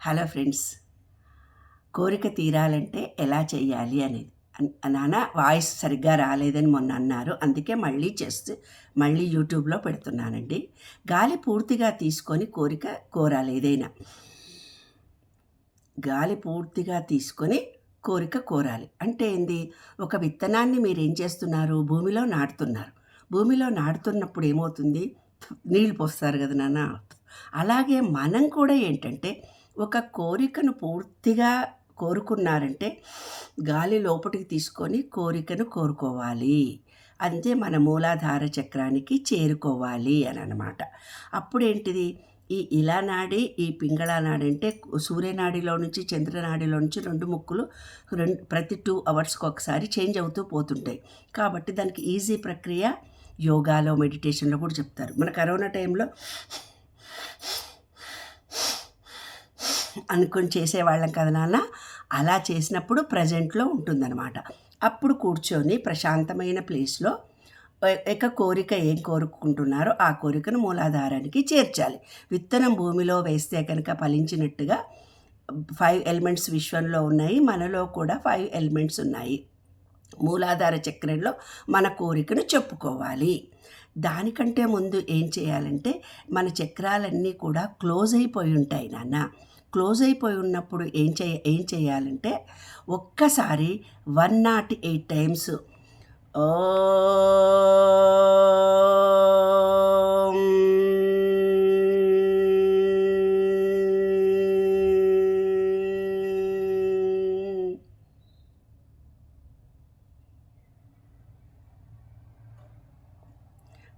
Hello friends కోరిక తీరాలంటే ఎలా చేయాలి అనేది. నాన్న వాయిస్ సరిగ్గా రాలేదని మొన్న అన్నారు. అందుకే మళ్ళీ చేస్తూ మళ్ళీ యూట్యూబ్లో పెడుతున్నానండి. గాలి పూర్తిగా తీసుకొని కోరిక కోరాలి ఏదైనా. గాలి పూర్తిగా తీసుకొని కోరిక కోరాలి. అంటే ఏంది? ఒక విత్తనాన్ని మీరు ఏం చేస్తున్నారు? భూమిలో నాటుతున్నారు. భూమిలో నాటుతున్నప్పుడు ఏమవుతుంది? నీళ్ళు పోస్తారు కదా నాన్న. అలాగే మనం కూడా ఏంటంటే ఒక కోరికను పూర్తిగా కోరుకున్నారంటే గాలి లోపలికి తీసుకొని కోరికను కోరుకోవాలి. అంతే మన మూలాధార చక్రానికి చేరుకోవాలి అని అనమాట అప్పుడేంటిది? ఈ ఇలా నాడి ఈ పింగళ నాడి అంటే సూర్యనాడిలో నుంచి చంద్రనాడిలో నుంచి రెండు ముక్కులు రెండు ప్రతి టూ అవర్స్కి ఒకసారి చేంజ్ అవుతూ పోతుంటాయి. కాబట్టి దానికి ఈజీ ప్రక్రియ యోగాలో మెడిటేషన్లో కూడా చెప్తారు. మన కరోనా టైంలో అనుకొని చేసేవాళ్ళం కదా నాన్న. అలా చేసినప్పుడు ప్రజెంట్లో ఉంటుందన్నమాట. అప్పుడు కూర్చొని ప్రశాంతమైన ప్లేస్లో ఒక కోరిక ఏం కోరుకుంటున్నారో ఆ కోరికను మూలాధారానికి చేర్చాలి. విత్తనం భూమిలో వేస్తే కనుక ఫలించినట్టుగా ఫైవ్ ఎలిమెంట్స్ విశ్వంలో ఉన్నాయి మనలో కూడా ఫైవ్ ఎలిమెంట్స్ ఉన్నాయి. మూలాధార చక్రంలో మన కోరికను చెప్పుకోవాలి. దానికంటే ముందు ఏం చేయాలంటే మన చక్రాలన్నీ కూడా క్లోజ్ అయిపోయి ఉంటాయి నాన్న. క్లోజ్ అయిపోయి ఉన్నప్పుడు ఏం చేయ ఏం చేయాలంటే ఒక్కసారి వన్ నాట్ ఎయిట్ టైమ్స్ ఓ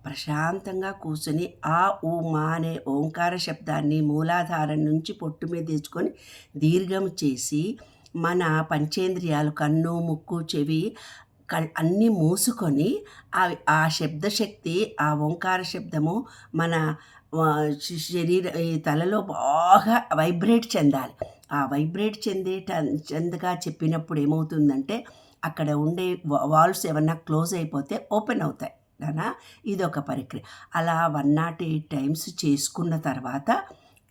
ప్రశాంతంగా కూర్చొని ఆ ఊ మా అనే ఓంకార శబ్దాన్ని మూలాధారం నుంచి పొట్టు మీద తెచ్చుకొని దీర్ఘం చేసి మన పంచేంద్రియాలు కన్ను ముక్కు చెవి అన్నీ మూసుకొని ఆ ఆ శబ్దశక్తి ఆ ఓంకార శబ్దము మన శరీర ఈ తలలో బాగా వైబ్రేట్ చెందాలి. ఆ వైబ్రేట్ చెందే చెందగా చెప్పినప్పుడు ఏమవుతుందంటే అక్కడ ఉండే వాల్వ్స్ ఏమన్నా క్లోజ్ అయిపోతే ఓపెన్ అవుతాయి. నానా ఇదొక ప్రక్రియ అలా వన్ నాట్ ఎయిట్ టైమ్స్ చేసుకున్న తర్వాత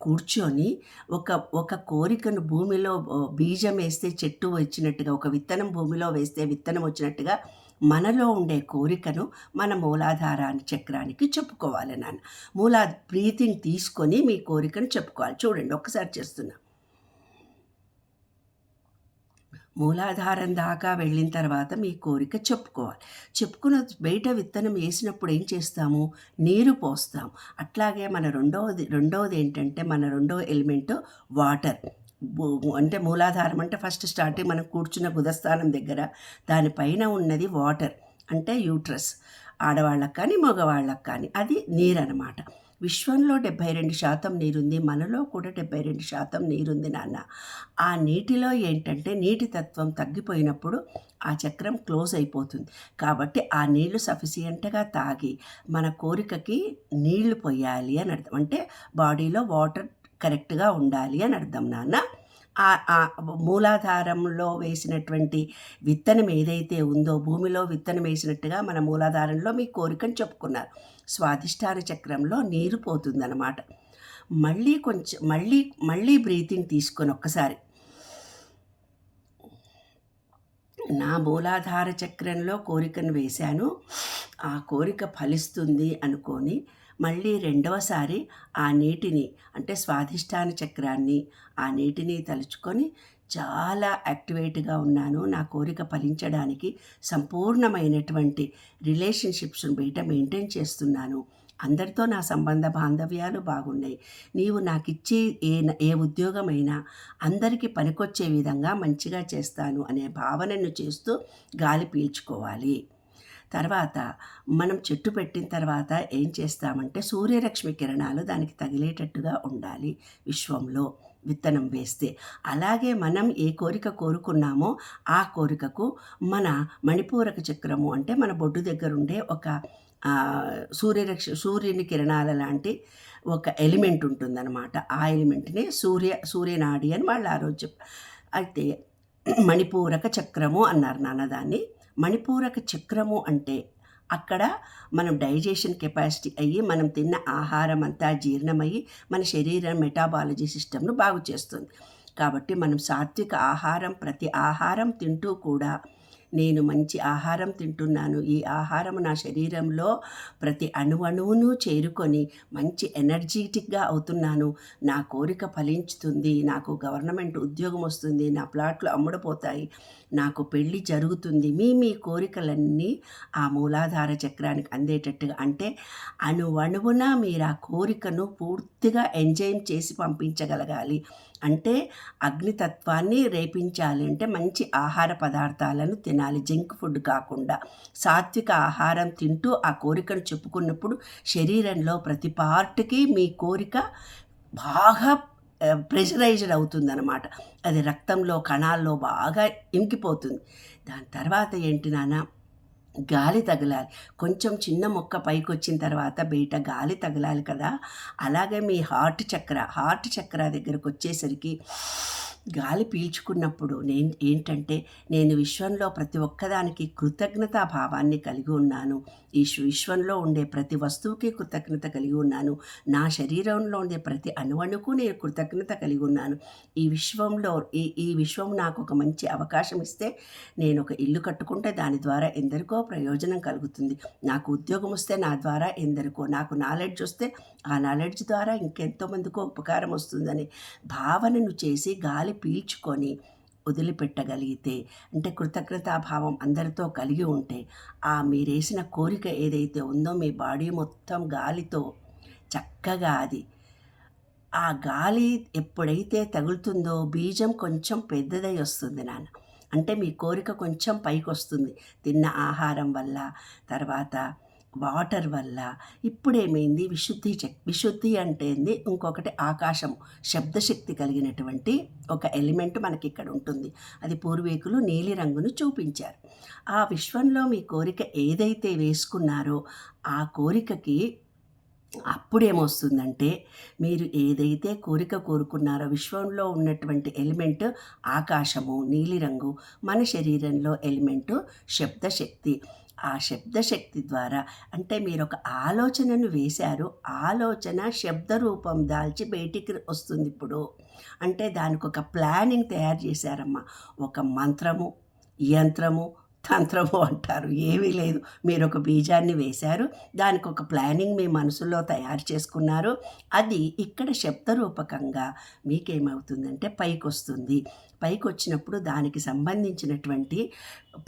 కూర్చొని ఒక ఒక కోరికను భూమిలో బీజం వేస్తే చెట్టు వచ్చినట్టుగా ఒక విత్తనం భూమిలో వేస్తే విత్తనం వచ్చినట్టుగా మనలో ఉండే కోరికను మన మూలాధారాన్ని చక్రానికి చెప్పుకోవాలి నాన్న. మూలా బ్రీతింగ్ తీసుకొని మీ కోరికను చెప్పుకోవాలి. చూడండి ఒక్కసారి చేస్తున్నా. మూలాధారం దాకా వెళ్ళిన తర్వాత మీ కోరిక చెప్పుకోవాలి. చెప్పుకున్న బయట విత్తనం వేసినప్పుడు ఏం చేస్తాము? నీరు పోస్తాం అట్లాగే మన రెండవది రెండవది ఏంటంటే మన రెండవ ఎలిమెంట్ వాటర్. అంటే మూలాధారం అంటే ఫస్ట్ స్టార్టింగ్ మనం కూర్చున్న గుదస్థానం దగ్గర దానిపైన ఉన్నది వాటర్. అంటే యూట్రస్. ఆడవాళ్ళకి కానీ మగవాళ్ళకి కానీ అది నీరు అనమాట విశ్వంలో డెబ్బై రెండు శాతం నీరుంది మనలో కూడా డెబ్బై రెండు శాతం నీరుంది నాన్న. ఆ నీటిలో ఏంటంటే నీటి తత్వం తగ్గిపోయినప్పుడు ఆ చక్రం క్లోజ్ అయిపోతుంది. కాబట్టి ఆ నీళ్ళు సఫిషియెంట్గా తాగి మన కోరికకి నీళ్ళు పోయాలి అని అర్థం. అంటే బాడీలో వాటర్ కరెక్ట్గా ఉండాలి అని అర్థం నాన్న. ఆ మూలాధారంలో వేసినటువంటి విత్తనం ఏదైతే ఉందో భూమిలో విత్తనం వేసినట్టుగా మన మూలాధారంలో మీ కోరికను చెప్పుకున్నారు. స్వాధిష్టాన చక్రంలో నీరు పోతుందన్నమాట. మళ్ళీ కొంచెం మళ్ళీ మళ్ళీ బ్రీతింగ్ తీసుకొని ఒక్కసారి. నా మూలాధార చక్రంలో కోరికను వేశాను. ఆ కోరిక ఫలిస్తుంది అనుకొని మళ్ళీ రెండవసారి ఆ నీటిని అంటే స్వాధిష్టాన చక్రాన్ని ఆ నీటిని తలుచుకొని చాలా యాక్టివేట్గా ఉన్నాను. నా కోరిక ఫలించడానికి సంపూర్ణమైనటువంటి రిలేషన్షిప్స్ను బయట మెయింటైన్ చేస్తున్నాను. అందరితో నా సంబంధ బాంధవ్యాలు బాగున్నాయి. నీవు నాకు ఇచ్చే ఏ ఏ ఉద్యోగమైనా అందరికీ పనికొచ్చే విధంగా మంచిగా చేస్తాను అనే భావనను చేస్తూ గాలి పీల్చుకోవాలి. తర్వాత మనం చెట్టు పెట్టిన తర్వాత ఏం చేస్తామంటే సూర్యరశ్మి కిరణాలు దానికి తగిలేటట్టుగా ఉండాలి విశ్వంలో విత్తనం వేస్తే. అలాగే మనం ఏ కోరిక కోరుకున్నామో ఆ కోరికకు మన మణిపూరక చక్రము అంటే మన బొడ్డు దగ్గర ఉండే ఒక సూర్యరక్ష సూర్యుని కిరణాల లాంటి ఒక ఎలిమెంట్ ఉంటుందన్నమాట. ఆ ఎలిమెంట్ని సూర్య సూర్యనాడి అని వాళ్ళు ఆ రోజు అయితే మణిపూరక చక్రము అన్నారు నాన్న దాన్ని. మణిపూరక చక్రము అంటే అక్కడ మనం డైజెషన్ కెపాసిటీ అయ్యి మనం తిన్న ఆహారం అంతా జీర్ణమయ్యి మన శరీరం మెటాబాలజీ సిస్టమ్ను బాగు చేస్తుంది కాబట్టి మనం సాత్విక ఆహారం ప్రతి ఆహారం తింటూ కూడా నేను మంచి ఆహారం తింటున్నాను. ఈ ఆహారం నా శరీరంలో ప్రతి అణువణువును చేరుకొని మంచి ఎనర్జెటిక్గా అవుతున్నాను. నా కోరిక ఫలించుతుంది. నాకు గవర్నమెంట్ ఉద్యోగం వస్తుంది. నా ప్లాట్లు అమ్ముడుపోతాయి. నాకు పెళ్ళి జరుగుతుంది. మీ మీ కోరికలన్నీ ఆ మూలాధార చక్రానికి అందేటట్టుగా అంటే అణువణువున మీరు ఆ కోరికను పూర్తిగా ఎంజాయ్ చేసి పంపించగలగాలి. అంటే అగ్నితత్వాన్ని రేపించాలి అంటే మంచి ఆహార పదార్థాలను తినాలి. జంక్ ఫుడ్ కాకుండా సాత్విక ఆహారం తింటూ ఆ కోరికను చెప్పుకున్నప్పుడు శరీరంలో ప్రతి పార్ట్కి మీ కోరిక బాగా ప్రెషరైజ్డ్ అవుతుందన్నమాట. అది రక్తంలో కణాల్లో బాగా ఇంకిపోతుంది. దాని తర్వాత ఏంటి నాన్న? గాలి తగలాలి. కొంచెం చిన్న మొక్క పైకి వచ్చిన తర్వాత బయట గాలి తగలాలి కదా. అలాగే మీ హార్ట్ చక్ర హార్ట్ చక్ర దగ్గరకు వచ్చేసరికి గాలి పీల్చుకున్నప్పుడు నేను ఏంటంటే నేను విశ్వంలో ప్రతి ఒక్కదానికి కృతజ్ఞతా భావాన్ని కలిగి ఉన్నాను. ఈ విశ్వంలో ఉండే ప్రతి వస్తువుకి కృతజ్ఞత కలిగి ఉన్నాను. నా శరీరంలో ఉండే ప్రతి అణువణుకు నేను కృతజ్ఞత కలిగి ఉన్నాను. ఈ విశ్వంలో ఈ ఈ విశ్వం నాకు ఒక మంచి అవకాశం ఇస్తే నేను ఒక ఇల్లు కట్టుకుంటే దాని ద్వారా ఎందరికో ప్రయోజనం కలుగుతుంది. నాకు ఉద్యోగం వస్తే నా ద్వారా ఎందరికో నాకు నాలెడ్జ్ వస్తే ఆ నాలెడ్జ్ ద్వారా ఇంకెంతోమందికో ఉపకారం వస్తుందని భావనను చేసి గాలి పీల్చుకొని వదిలిపెట్టగలిగితే అంటే కృతజ్ఞతాభావం అందరితో కలిగి ఉంటే ఆ మీరేసిన కోరిక ఏదైతే ఉందో మీ బాడీ మొత్తం గాలితో చక్కగా అది. ఆ గాలి ఎప్పుడైతే తగులుతుందో బీజం కొంచెం పెద్దదై వస్తుంది నాన్న. అంటే మీ కోరిక కొంచెం పైకి వస్తుంది. తిన్న ఆహారం వల్ల తర్వాత వాటర్ వల్ల ఇప్పుడేమైంది? విశుద్ధి విశుద్ధి అంటే ఏంది? ఇంకొకటి ఆకాశం శబ్దశక్తి కలిగినటువంటి ఒక ఎలిమెంట్ మనకి ఇక్కడ ఉంటుంది అది పూర్వీకులు నీలి రంగును చూపించారు. ఆ విశ్వంలో మీ కోరిక ఏదైతే వేసుకున్నారో ఆ కోరికకి అప్పుడేమొస్తుందంటే మీరు ఏదైతే కోరిక కోరుకున్నారో విశ్వంలో ఉన్నటువంటి ఎలిమెంట్ ఆకాశము నీలిరంగు మన శరీరంలో ఎలిమెంటు శబ్దశక్తి. ఆ శబ్దశక్తి ద్వారా. అంటే మీరు ఒక ఆలోచనను వేశారు. ఆలోచన శబ్ద రూపం దాల్చి బయటికి వస్తుంది ఇప్పుడు. అంటే దానికి ఒక ప్లానింగ్ తయారు చేశారమ్మా. ఒక మంత్రము యంత్రము తంత్రము అంటారు. ఏమీ లేదు. మీరు ఒక బీజాన్ని వేశారు. దానికి ఒక ప్లానింగ్ మీ మనసులో తయారు చేసుకున్నారు. అది ఇక్కడ శబ్దరూపకంగా మీకేమవుతుందంటే పైకి వస్తుంది పైకి వచ్చినప్పుడు దానికి సంబంధించినటువంటి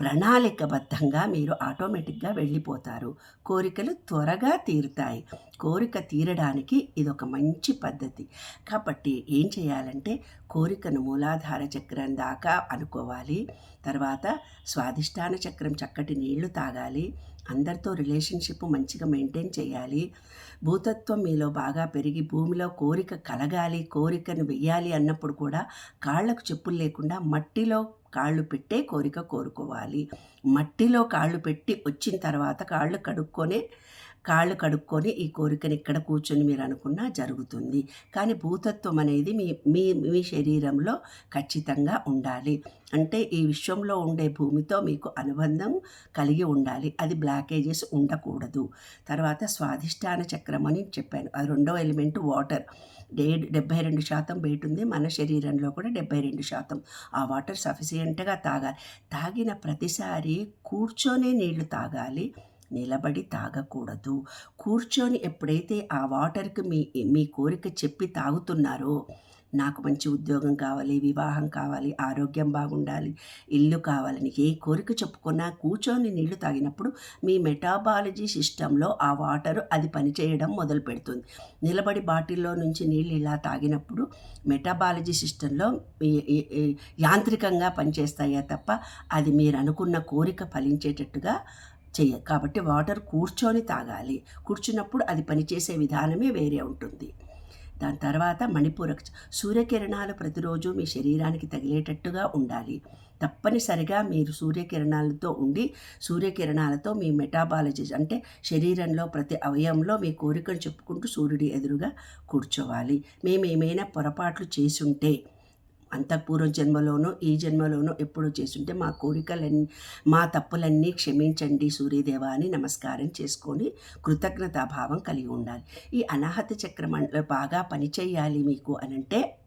ప్రణాళికబద్ధంగా మీరు ఆటోమేటిక్గా వెళ్ళిపోతారు. కోరికలు త్వరగా తీరుతాయి. కోరిక తీరడానికి ఇదొక మంచి పద్ధతి. కాబట్టి ఏం చేయాలంటే కోరికను మూలాధార చక్రం దాకా అనుకోవాలి. తర్వాత స్వాదిష్టాన చక్రం చక్కటి నీళ్ళు తాగాలి. అందరితో రిలేషన్షిప్ మంచిగా మెయింటైన్ చేయాలి. భూతత్వం మీలో బాగా పెరిగి భూమిలో కోరిక కలగాలి కోరికను వెయ్యాలి అన్నప్పుడు కూడా కాళ్ళకు చెప్పులు లేకుండా మట్టిలో కాళ్ళు పెట్టే కోరిక కోరుకోవాలి. మట్టిలో కాళ్ళు పెట్టి వచ్చిన తర్వాత కాళ్ళు కడుక్కొనే కాళ్ళు కడుక్కొని ఈ కోరికను ఇక్కడ కూర్చొని మీరు అనుకున్నా జరుగుతుంది. కానీ భూతత్వం అనేది మీ మీ మీ శరీరంలో ఖచ్చితంగా ఉండాలి. అంటే ఈ విశ్వంలో ఉండే భూమితో మీకు అనుబంధం కలిగి ఉండాలి. అది బ్లాకేజెస్ ఉండకూడదు. తర్వాత స్వాధిష్టాన చక్రం అని చెప్పాను. అది రెండో ఎలిమెంట్ వాటర్. డే డెబ్బై రెండు శాతం బయట ఉంది. మన శరీరంలో కూడా డెబ్బై రెండు శాతం. ఆ వాటర్ సఫిషియెంట్గా తాగాలి. తాగిన ప్రతిసారి కూర్చొనే నీళ్ళు తాగాలి. నిలబడి తాగకూడదు. కూర్చొని ఎప్పుడైతే ఆ వాటర్కి మీ మీ కోరిక చెప్పి తాగుతున్నారో నాకు మంచి ఉద్యోగం కావాలి వివాహం కావాలి ఆరోగ్యం బాగుండాలి ఇల్లు కావాలని ఏ కోరిక చెప్పుకున్నా కూర్చొని నీళ్ళు తాగినప్పుడు మీ మెటాబాలజీ సిస్టంలో ఆ వాటర్ అది పనిచేయడం మొదలు పెడుతుంది. నిలబడి బాటిల్లో నుంచి నీళ్ళు ఇలా తాగినప్పుడు మెటాబాలజీ సిస్టంలో యాంత్రికంగా పనిచేస్తాయే తప్ప అది మీరు అనుకున్న కోరిక ఫలించేటట్టుగా చేయ కాబట్టి వాటర్ కూర్చొని తాగాలి. కూర్చున్నప్పుడు అది పనిచేసే విధానమే వేరే ఉంటుంది. దాని తర్వాత మణిపూరక్ సూర్యకిరణాలు ప్రతిరోజు మీ శరీరానికి తగిలేటట్టుగా ఉండాలి. తప్పనిసరిగా మీరు సూర్యకిరణాలతో ఉండి సూర్యకిరణాలతో మీ మెటాబాలజీ అంటే శరీరంలో ప్రతి అవయంలో మీ కోరికను చెప్పుకుంటూ సూర్యుడి ఎదురుగా కూర్చోవాలి. మేము ఏమైనా పొరపాట్లు చేసుంటే అంతఃపూర్వ జన్మలోనూ ఈ జన్మలోనూ ఎప్పుడు చేస్తుంటే మా కోరికలన్నీ మా తప్పులన్నీ క్షమించండి సూర్యదేవ అని నమస్కారం చేసుకొని కృతజ్ఞతాభావం కలిగి ఉండాలి. ఈ అనాహత చక్రం బాగా పనిచేయాలి మీకు అనంటే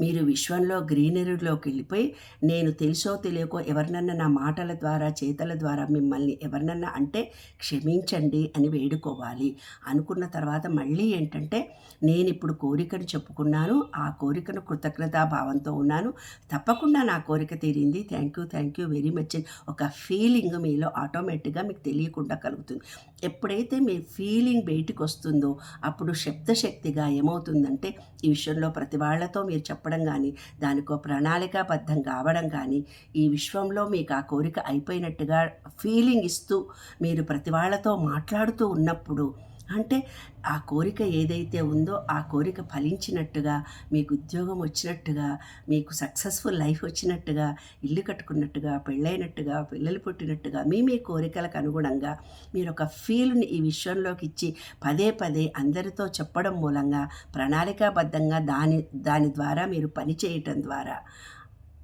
మీరు విశ్వంలో గ్రీనరీలోకి వెళ్ళిపోయి నేను తెలుసో తెలియకో ఎవరినన్నా నా మాటల ద్వారా చేతల ద్వారా మిమ్మల్ని ఎవరినన్నా అంటే క్షమించండి అని వేడుకోవాలి. అనుకున్న తర్వాత మళ్ళీ ఏంటంటే నేను ఇప్పుడు కోరికను చెప్పుకున్నాను ఆ కోరికను కృతజ్ఞతా భావంతో ఉన్నాను. తప్పకుండా నా కోరిక తీరింది. Thank you thank you very much. అని ఒక ఫీలింగ్ మీలో ఆటోమేటిక్గా మీకు తెలియకుండా కలుగుతుంది. ఎప్పుడైతే మీ ఫీలింగ్ బయటికి వస్తుందో అప్పుడు శబ్దశక్తిగా ఏమవుతుందంటే ఈ విషయంలో ప్రతి వాళ్ళతో మీరు చెప్పడం కానీ దానికో ప్రణాళికాబద్ధం కావడం కానీ ఈ విశ్వంలో మీకు ఆ కోరిక అయిపోయినట్టుగా ఫీలింగ్ ఇస్తూ మీరు ప్రతి వాళ్ళతో మాట్లాడుతూ ఉన్నప్పుడు అంటే ఆ కోరిక ఏదైతే ఉందో ఆ కోరిక ఫలించినట్టుగా మీకు ఉద్యోగం వచ్చినట్టుగా మీకు సక్సెస్ఫుల్ లైఫ్ వచ్చినట్టుగా ఇల్లు కట్టుకున్నట్టుగా పెళ్ళైనట్టుగా పిల్లలు పుట్టినట్టుగా మీ మీ కోరికలకు అనుగుణంగా మీరు ఒక ఫీల్ని ఈ విషయంలోకి ఇచ్చి పదే పదే అందరితో చెప్పడం మూలంగా ప్రణాళికాబద్ధంగా దాని దాని ద్వారా మీరు పని చేయటం ద్వారా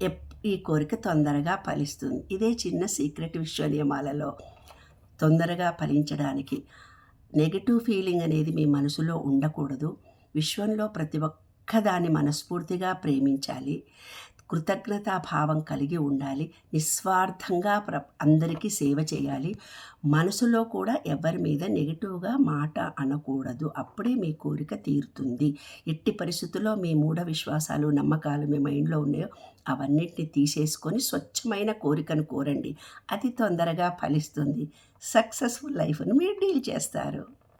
ఎప్ ఈ కోరిక తొందరగా ఫలిస్తుంది. ఇదే చిన్న సీక్రెట్ విశ్వ నియమాలలో తొందరగా ఫలించడానికి. నెగిటివ్ ఫీలింగ్ అనేది మీ మనసులో ఉండకూడదు. విశ్వంలో ప్రతి ఒక్కదాన్ని మనస్ఫూర్తిగా ప్రేమించాలి. కృతజ్ఞతాభావం కలిగి ఉండాలి. నిస్వార్థంగా ప్ర అందరికీ సేవ చేయాలి. మనసులో కూడా ఎవరి మీద నెగిటివ్గా మాట అనకూడదు. అప్పుడే మీ కోరిక తీరుతుంది. ఎట్టి పరిస్థితుల్లో మీ మూఢ విశ్వాసాలు నమ్మకాలు మీ మైండ్లో ఉన్నాయో అవన్నిటిని తీసేసుకొని స్వచ్ఛమైన కోరికను కోరండి. అది తొందరగా ఫలిస్తుంది. సక్సెస్ఫుల్ లైఫ్ను మీరు డీల్ చేస్తారు.